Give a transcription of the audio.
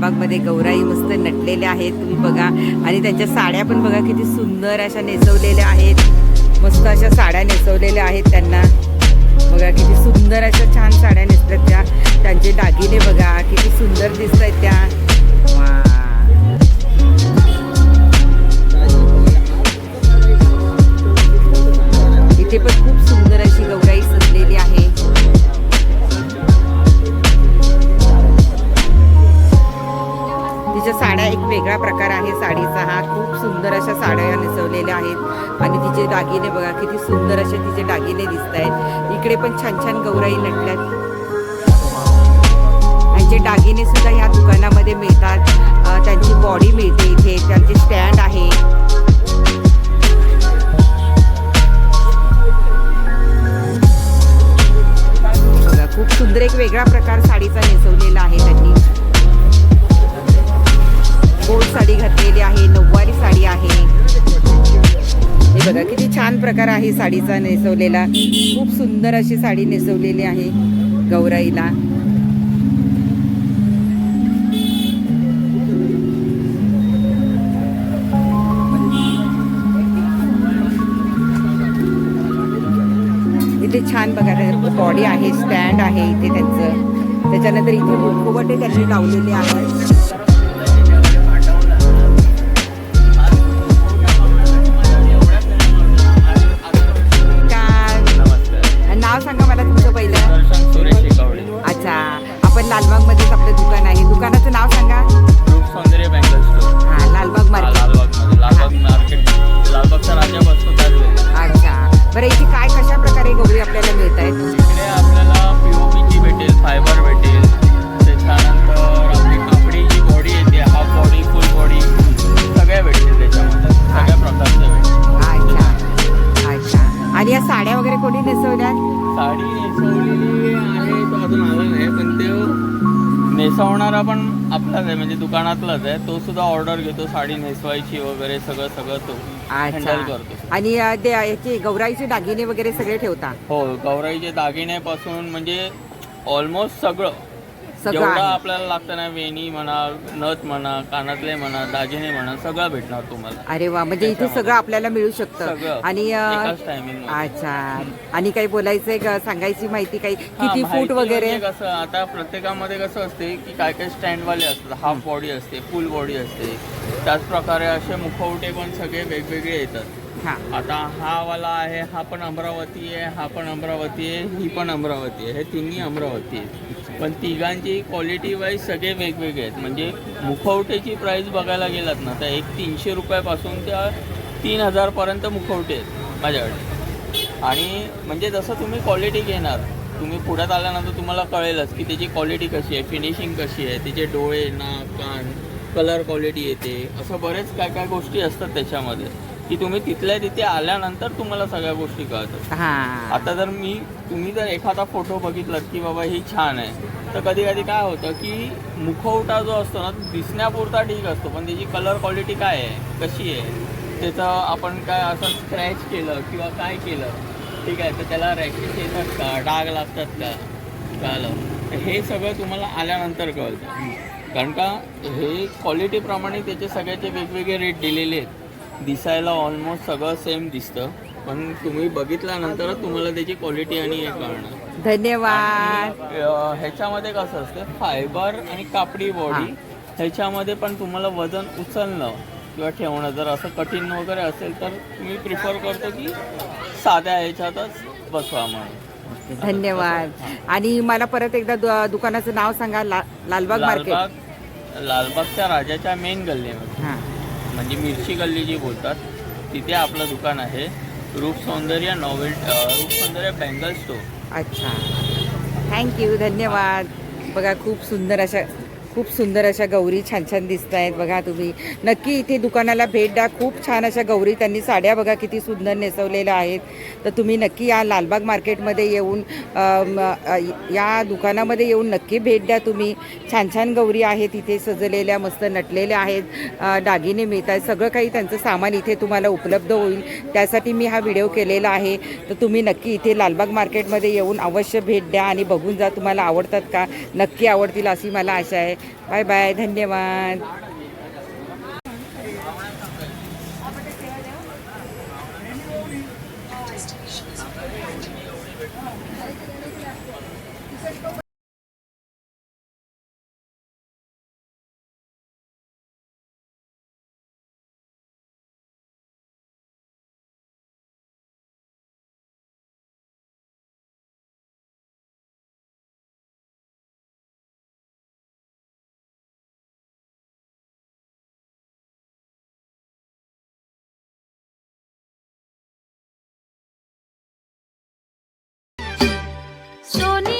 अशा लालबागमध्ये गौराई मस्त नटलेल्या आहेत. तुम्ही बघा. आणि त्यांच्या साड्या पण बघा किती सुंदर अशा नेसवलेल्या आहेत. मस्त अशा साड्या नेसवलेल्या आहेत त्यांना. बघा किती सुंदर अशा छान साड्या नेसतात त्या. त्यांचे दागिने बघा. किती सुंदर दिसत आहेत त्या. तिच्या साड्या एक वेगळा प्रकार आहे. साडीचा हा खूप सुंदर अशा साड्या नेसवलेल्या आहेत. आणि तिचे दागिने बघा किती सुंदर असे तिचे दागिने दिसत आहेत. इकडे पण छान छान गौराई नटल्यात त्यांचे दागिने सुद्धा ह्या दुकानामध्ये मिळतात त्यांची बॉडी मिळते इथे. त्यांचे स्टँड आहे. बघा खूप सुंदर एक वेगळा प्रकार छान प्रकार आहे साडीचा नेसवलेला. खूप सुंदर अशी साडी नेसवलेली आहे गौराईला. इथे छान बघा बॉडी आहे स्टँड आहे इथे त्यांचं. त्याच्यानंतर इथे मुखवटे त्यांनी लावलेले आहेत. आपल्याला मिळत आहेत. इकडे आपल्याला पीओपीची भेटेल फायबर भेटेल. त्याच्यानंतर आपली कापडी जी बॉडी येते हाफ बॉडी फुल बॉडी सगळ्या भेटतील त्याच्यामध्ये. सगळ्या प्रकारच्या भेटतील. अच्छा. अच्छा. आणि या साड्या वगैरे कोणी नेसवल्या साडी नेसवलेली आहे तो अजून आला नाही पण ते नेसवणारा पण आपलाच आहे म्हणजे दुकानातलाच आहे. तो सुद्धा ऑर्डर घेतो साडी नेसवायची वगैरे सगळं सगळं तो हँडल करतो आणि अ, ते याचे गौराईचे दागिने वगैरे सगळे ठेवता? हो गौराईचे दागिन्यापासून म्हणजे ऑलमोस्ट सगळं. सगळं जेवढं आहे. आपल्याला लागतं ना वेणी म्हणा नथ म्हणा कानातले म्हणा दागिने म्हणा सगळं भेटणार तुम्हाला. अरे वा म्हणजे इथे सगळं आपल्याला मिळू शकतं. सगळं. आणि अ, एकाच टायमिंग अच्छा. आणि काही बोलायचंय का? सांगायची माहिती काही? किती फूट वगैरे? कसं आता प्रत्येकामध्ये कसं असते की काय काय स्टँडवाले असतात. हाफ बॉडी असते फुल बॉडी असते. त्याच प्रकारे असे मुखवटे पण सगळे वेगवेगळे येतात. हा. आता हा वाला आहे हा पण अमरावती आहे हा पण अमरावती आहे ही पण अमरावती आहे. हे तिन्ही अमरावती आहे पण तिघांची क्वालिटी वाईज सगळे वेगवेगळे आहेत. म्हणजे मुखवटेची प्राईस बघायला गेलात ना तर एक तीनशे रुपयापासून त्या तीन हजारपर्यंत मुखवटे आहेत माझ्याकडे. आणि म्हणजे जसं तुम्ही क्वालिटी घेणार तुम्ही पुढ्यात आल्यानंतर तुम्हाला कळेलच की त्याची क्वालिटी कशी आहे फिनिशिंग कशी आहे त्याचे डोळे नाक कान कलर क्वालिटी येते. असं बरेच काय काय गोष्टी असतात त्याच्यामध्ये. की तुम्ही तिथल्या तिथे आल्यानंतर तुम्हाला सगळ्या गोष्टी कळतात. हा. आता जर मी तुम्ही जर एखादा फोटो बघितलात की बाबा ही छान आहे तर कधी कधी काय होतं की मुखवटा जो असतो ना तो दिसण्यापुरता ठीक असतो पण त्याची कलर क्वालिटी काय आहे कशी आहे त्याचं आपण काय असं स्क्रॅच केलं किंवा काय केलं ठीक आहे तर त्याला रॅकेट येतात का डाग लागतात का कळलं. हे सगळं तुम्हाला आल्यानंतर कळतं. कारण का हे क्वालिटीप्रमाणे त्याचे सगळ्याचे वेगवेगळे रेट दिलेले आहेत. दिसायला ऑलमोस्ट सगळं सेम दिसतं. पण तुम्ही बघितल्यानंतरच तुम्हाला त्याची क्वालिटी आणि हे कळणार. धन्यवाद. अं, ह्याच्यामध्ये कसं असतं फायबर आणि कापडी बॉडी ह्याच्यामध्ये पण तुम्हाला वजन उचलणं किंवा ठेवणं जर असं कठीण वगैरे असेल तर मी प्रिफर करतो की साध्या ह्याच्यातच बसवा म्हणून. धन्यवाद. आणि मला परत एकदा दु- दुकानाचं नाव सांगा ला- लालबाग मार्केट लालबाग लालबागच्या राजाच्या मेन गल्लीमध्ये. हा. म्हणजे मिरची गल्ली जी बोलतात तिथे आपलं दुकान आहे. रूप सौंदर्य नॉवेल रूप सौंदर्य बँगल स्टोर अच्छा. थँक्यू धन्यवाद. बघा खूप सुंदर अशा खूप सुंदर अशा गौरी छान छान दिसत आहेत बघा तुम्ही. नक्की इथे दुकानाला भेट द्या. खूप छान अशा गौरी त्यांनी साड्या बघा किती सुंदर नेसवलेल्या आहेत. तर तुम्ही नक्की या लालबाग मार्केटमध्ये येऊन या दुकानामध्ये येऊन नक्की भेट द्या तुम्ही. छान छान गौरी आहेत इथे सजलेल्या मस्त नटलेल्या आहेत. दागिने मिळत आहेत. सगळं काही त्यांचं सामान इथे तुम्हाला उपलब्ध होईल. त्यासाठी मी हा व्हिडिओ केलेला आहे. तर तुम्ही नक्की इथे लालबाग मार्केटमध्ये येऊन अवश्य भेट द्या आणि बघून जा तुम्हाला आवडतात का. नक्की आवडतील अशी मला आशा आहे. बाय बाय धन्यवाद শনি